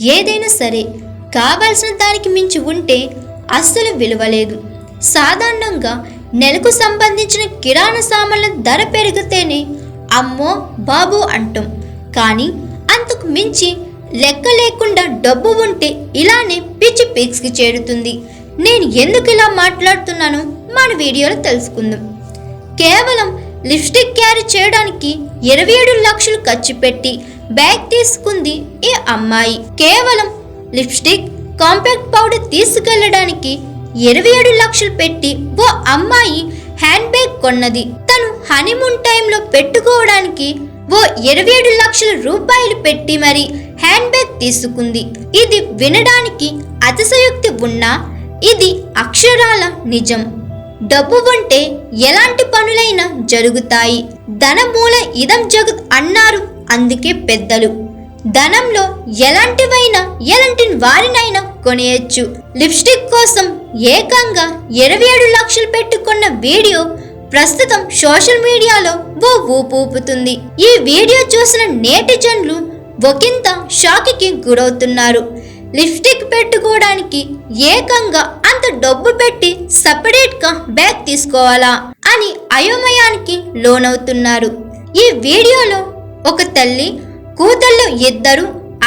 ఏదైనా సరే కావాల్సిన దానికి మించి ఉంటే అస్సలు విలువలేదు. సాధారణంగా నెలకు సంబంధించిన కిరాణా సామాన్ల ధర పెరిగితేనే అమ్మో బాబు అంటాం. కానీ అంతకు మించి లెక్క లేకుండా డబ్బు ఉంటే ఇలానే పిచ్చి పిక్స్కి చేరుతుంది. నేను ఎందుకు ఇలా మాట్లాడుతున్నానో మన వీడియోలో తెలుసుకుందాం. కేవలం లిప్స్టిక్ క్యారీ చేయడానికి ఇరవై ఏడు లక్షలు ఖర్చు పెట్టి బ్యాగ్ తీసుకుంది ఈ అమ్మాయి. కేవలం లిప్స్టిక్ కాంపాక్ట్ పౌడర్ తీసుకెళ్ళడానికి ఇరవై ఏడు లక్షలు పెట్టి ఓ అమ్మాయి హ్యాండ్ బ్యాగ్ కొన్నది. తను హనీమూన్ టైంలో పెట్టుకోవడానికి ఓ ఇరవై ఏడు లక్షల రూపాయలు పెట్టి మరి హ్యాండ్ బ్యాగ్ తీసుకుంది. ఇది వినడానికి అతిశయోక్తి ఉన్నా ఇది అక్షరాల నిజం. డబ్బు ఉంటే ఎలాంటి పనులైనా జరుగుతాయి. ధనమూల ఇదం జగత్ అన్నారు అందుకే పెద్దలు. ధనంలో ఎలాంటివైనా ఎలాంటి వారినైనా కొనేయచ్చు. లిప్స్టిక్ కోసం ఏకంగా ఇరవై ఏడు లక్షలు పెట్టుకున్న వీడియో ప్రస్తుతం సోషల్ మీడియాలో ఓ ఊపు ఊపుతుంది ఈ వీడియో చూసిన నేటిజన్లు ఒకంత షాక్కి గురవుతున్నారు. లిప్స్టిక్ పెట్టుకోవడానికి ఏకంగా అంత డబ్బు పెట్టి సపరేట్గా బ్యాగ్ తీసుకోవాలా అని అయోమయానికి లోనవుతున్నారు. ఈ వీడియోలో ఒక తల్లి కూతుళ్ళు ఇద్దరు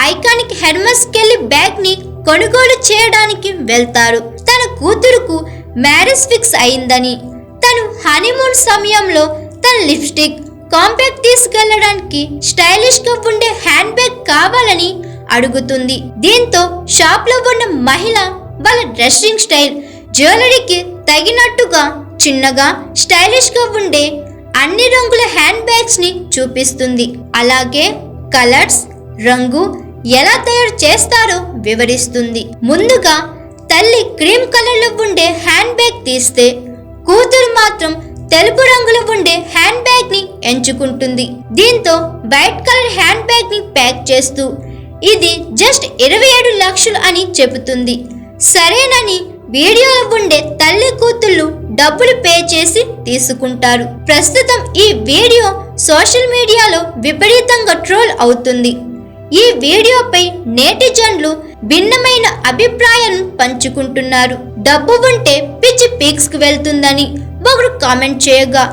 ఐకానిక్ హెర్మస్కెళ్ళి బ్యాగ్ని కొనుగోలు చేయడానికి వెళ్తారు. తన కూతురుకు మ్యారేజ్ ఫిక్స్ అయిందని తను హనీమూన్ సమయంలో తన లిప్స్టిక్ కాంపాక్ట్ తీసుకెళ్ళడానికి స్టైలిష్గా ఉండే హ్యాండ్ బ్యాగ్ కావాలని అడుగుతుంది. దీంతో షాప్లో ఉన్న మహిళ వాళ్ళ డ్రెస్సింగ్ స్టైల్ జ్యువెలరీకి తగినట్టుగా చిన్నగా స్టైలిష్గా ఉండే అన్ని రంగుల హ్యాండ్ బ్యాగ్స్ని చూపిస్తుంది. అలాగే కలర్స్ రంగు ఎలా తయారు చేస్తారో వివరిస్తుంది. ముందుగా తల్లి క్రీమ్ కలర్లో ఉండే హ్యాండ్ బ్యాగ్ తీస్తే కూతురు మాత్రం తెలుపు రంగులో ఉండే హ్యాండ్ బ్యాగ్ని ఎంచుకుంటుంది. దీంతో వైట్ కలర్ హ్యాండ్ బ్యాగ్ని ప్యాక్ చేస్తూ ఇది జస్ట్ ఇరవై ఏడు లక్షలు అని చెబుతుంది. సరేనని వీడియోలో ఉండే తల్లి కూతుళ్ళు డబ్బులు పే చేసి తీసుకుంటారు. ప్రస్తుతం ఈ వీడియో సోషల్ మీడియాలో విపరీతంగా ట్రోల్ అవుతుంది. ఈ వీడియోపై నేటిజన్లు భిన్నమైన అభిప్రాయాలను పంచుకుంటున్నారు. డబ్బు ఉంటే పిచ్చి పీక్స్కు వెళ్తుందని ఒకరు కామెంట్ చేయగా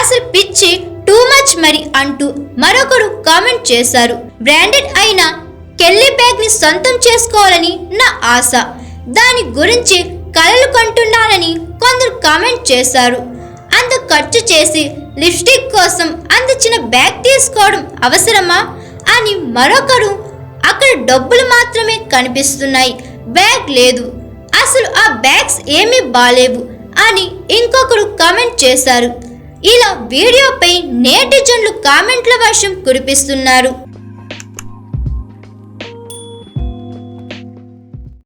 అసలు పిచ్చి టూ మచ్ మరి అంటూ మరొకరు కామెంట్ చేశారు. బ్రాండెడ్ అయిన కెల్లీ బ్యాగ్ని సొంతం చేసుకోవాలని నా ఆశ. దాని గురించి కలలు కంటున్నానని కొందరు కామెంట్ చేశారు. అంత ఖర్చు చేసి లిప్స్టిక్ కోసం అంత చిన్న బ్యాగ్ తీసుకోవడం అవసరమా అని మరొకరు అక్కడ డబ్బులు మాత్రమే కనిపిస్తున్నాయి బ్యాగ్ లేదు. అసలు ఆ బ్యాగ్స్ ఏమీ బాలేవు అని ఇంకొకరు కామెంట్ చేశారు. ఇలా వీడియోపై నేటిజన్లు కామెంట్ల వర్షం కురిపిస్తున్నారు.